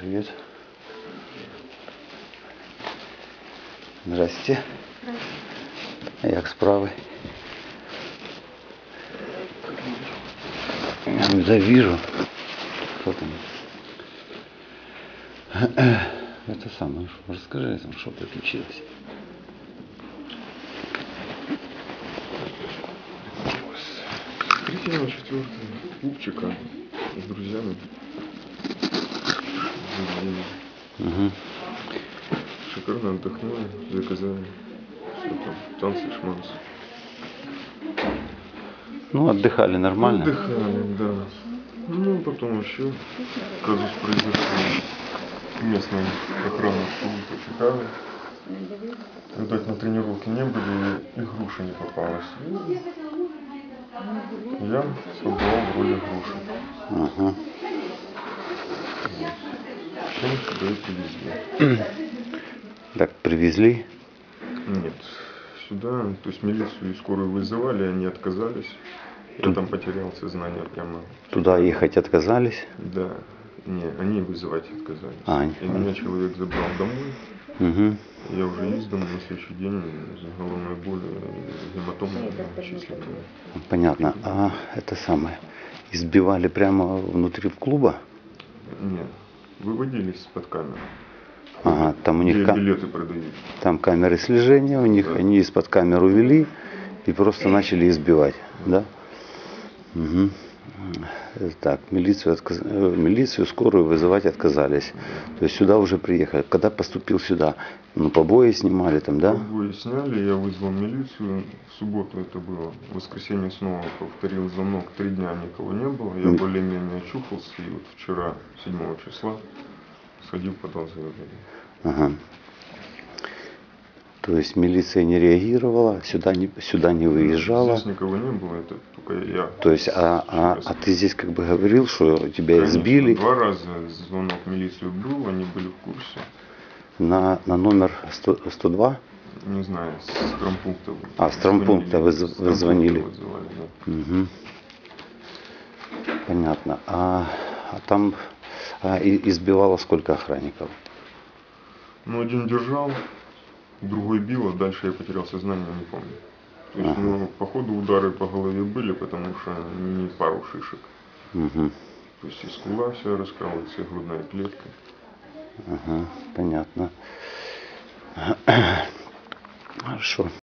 вас приїхали сім'ї, діти. Привет. Привет. Здрасте. Як справи? Да вижу. Кто там? Это самое, что- расскажи, там, что приключилось. С третьего на четвертое клубчика с друзьями. Угу. Шикарно отдохнули, заказали. Все там, танцы, шманцы. Ну, отдыхали нормально. Отдыхали, да. Ну, потом еще казус произошел. Местная охрана почитали. Видать, на тренировке не были, и груша не попалась. Я собрал в роли груши. Ага. Привезли. Так, привезли. Нет, сюда, то есть милицию и скорую вызывали, они отказались. Я Тут- там потерял сознание прямо. Туда ехать отказались. Да, не, они вызывать отказались. А, и меня человек забрал домой. Угу. Я уже из дома на следующий день с головной болью, и гематомой численной. Понятно. А это самое. Избивали прямо внутри клуба? Нет, выводились из-под камеры. Ага, там у них билеты продают. там камеры слежения, у них Да. они из-под камер увели и просто начали избивать, да? Угу. Так, милицию, отказ- э, милицию скорую вызывать отказались. То есть сюда уже приехали. Когда поступил сюда, ну побои снимали там, да? Побои сняли, я вызвал милицию. В субботу это было. В воскресенье снова повторил звонок. Три дня никого не было. Я более-менее очухался. И вот вчера, 7 числа, сходил, подал заявление. Ага. То есть милиция не реагировала, сюда не, сюда не выезжала. Здесь никого не было, это только я. То есть, а, а, а ты здесь как бы говорил, что тебя Конечно, избили Два раза звонок в милицию был, они были в курсе. на, на номер 100 102? Не знаю, с травмпункта. А, с травмпункта вы вы звонили. вызывали, да. Угу. Понятно. А, а там а, и- избивало сколько охранников? Ну, один держал, другой бил, а дальше я потерял сознание, не помню. То есть, Ага. ну, по ходу удары по голове были, потому что не пару шишек. Угу. То есть и скула вся раскалывается, и грудная клетка. Ага, понятно. Хорошо.